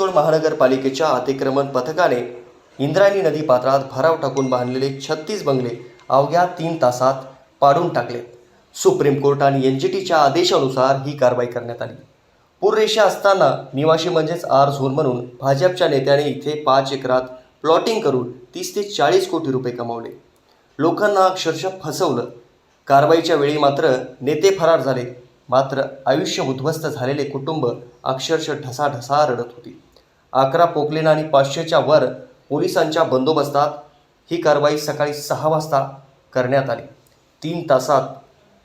चिंचवड महानगरपालिकेच्या अतिक्रमण पथकाने इंद्रायणी नदी पात्रात भराव टाकून बांधलेले छत्तीस बंगले अवघ्या तीन तासात पाडून टाकले. सुप्रीम कोर्ट आणि एन जी टीच्या आदेशानुसार ही कारवाई करण्यात आली. पूररेषा असताना निवासी म्हणजेच आर झोन म्हणून भाजपच्या नेत्याने इथे पाच एकरात प्लॉटिंग करून तीस ते चाळीस कोटी रुपये कमावले. लोकांना अक्षरशः फसवलं. कारवाईच्या वेळी मात्र नेते फरार झाले. मात्र आयुष्य उद्ध्वस्त झालेले कुटुंब अक्षरशः ढसाढसा रडत होती. अकरा पोकलेन आणि पाचशेच्या वर पोलिसांच्या बंदोबस्तात ही कारवाई सकाळी सहा वाजता करण्यात आली. तीन तासात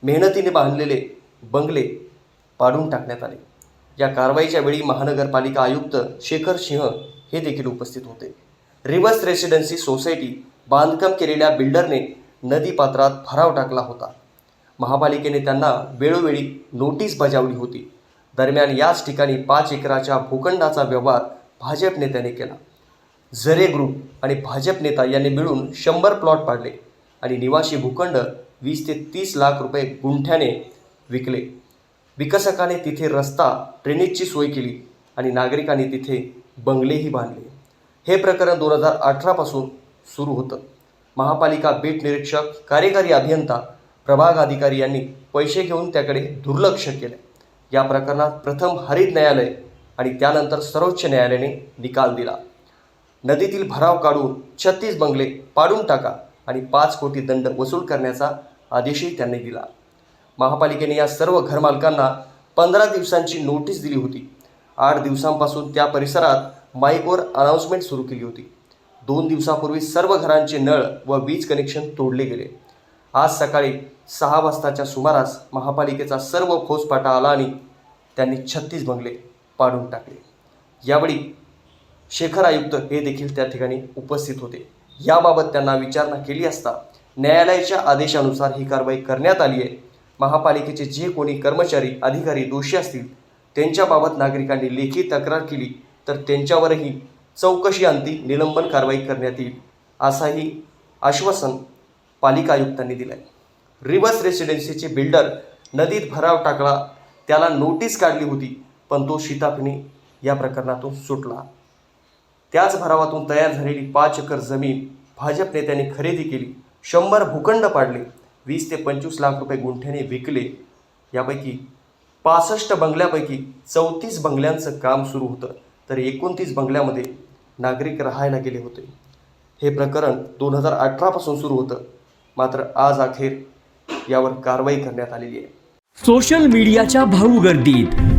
मेहनतीने बांधलेले बंगले पाडून टाकण्यात आले. या कारवाईच्या वेळी महानगरपालिका आयुक्त शेखर सिंह हे देखील उपस्थित होते. रिव्हर्स रेसिडेन्सी सोसायटी बांधकाम केलेल्या बिल्डरने नदीपात्रात भराव टाकला होता. महापालिकेने त्यांना वेळोवेळी नोटीस बजावली होती. दरम्यान याच ठिकाणी पाच एकराच्या भूखंडाचा व्यवहार भाजप नेत्याने केला. झरे ग्रुप आणि भाजप नेता यांनी मिळून शंभर प्लॉट पाडले आणि निवासी भूखंड वीस ते तीस लाख रुपये गुंठ्याने विकले. विकसकाने तिथे रस्ता ड्रेनेजची सोय केली आणि नागरिकांनी तिथे बंगलेही बांधले. हे प्रकरण दोन हजार अठरापासून सुरू होतं. महापालिका बीट निरीक्षक कार्यकारी अभियंता प्रभाग अधिकारी यांनी पैसे घेऊन त्याकडे दुर्लक्ष केले. या प्रकरणात प्रथम हरित न्यायालय आणि त्यानंतर सर्वोच्च न्यायालयाने निकाल दिला. नदीतील भराव काढून छत्तीस बंगले पाडून टाका आणि पाच कोटी दंड वसूल करण्याचा आदेशही त्यांनी दिला. महापालिकेने या सर्व घरमालकांना पंधरा दिवसांची नोटीस दिली होती. आठ दिवसांपासून त्या परिसरात माईकवर अनाऊन्समेंट सुरू केली होती. दोन दिवसापूर्वी सर्व घरांचे नळ व वीज कनेक्शन तोडले गेले. आज सकाळी सहा वाजताच्या सुमारास महापालिकेचा सर्व फौजपाटा आला आणि त्यांनी छत्तीस बंगले पाडून टाकले. यावेळी शेखर आयुक्त हे देखील त्या ठिकाणी उपस्थित होते. याबाबत त्यांना विचारणा केली असता न्यायालयाच्या आदेशानुसार ही कारवाई करण्यात आली आहे. महापालिकेचे जे कोणी कर्मचारी अधिकारी दोषी असतील त्यांच्याबाबत नागरिकांनी लेखी तक्रार केली तर त्यांच्यावरही चौकशी अंती निलंबन कारवाई करण्यात येईल असाही आश्वासन पालिका आयुक्तांनी दिलं आहे रिव्हर्स रेसिडेन्सीचे बिल्डर नदीत भराव टाकला त्याला नोटीस काढली होती. पण तो शिताफीने या प्रकरणातून सुटला. त्याच भरावातून तयार झालेली पाच एकर जमीन भाजप नेत्यांनी खरेदी केली शंभर भूखंड पाडले वीस ते पंचवीस लाख रुपये गुंठ्याने विकले. यापैकी पासष्ट बंगल्यापैकी चौतीस बंगल्यांचं काम सुरू होतं तर एकोणतीस बंगल्यामध्ये नागरिक राहायला गेले होते. हे प्रकरण दोन हजार अठरापासून सुरू होतं मात्र आज अखेर यावर कारवाई करण्यात आलेली आहे. सोशल मीडियाच्या भाऊ गर्दीत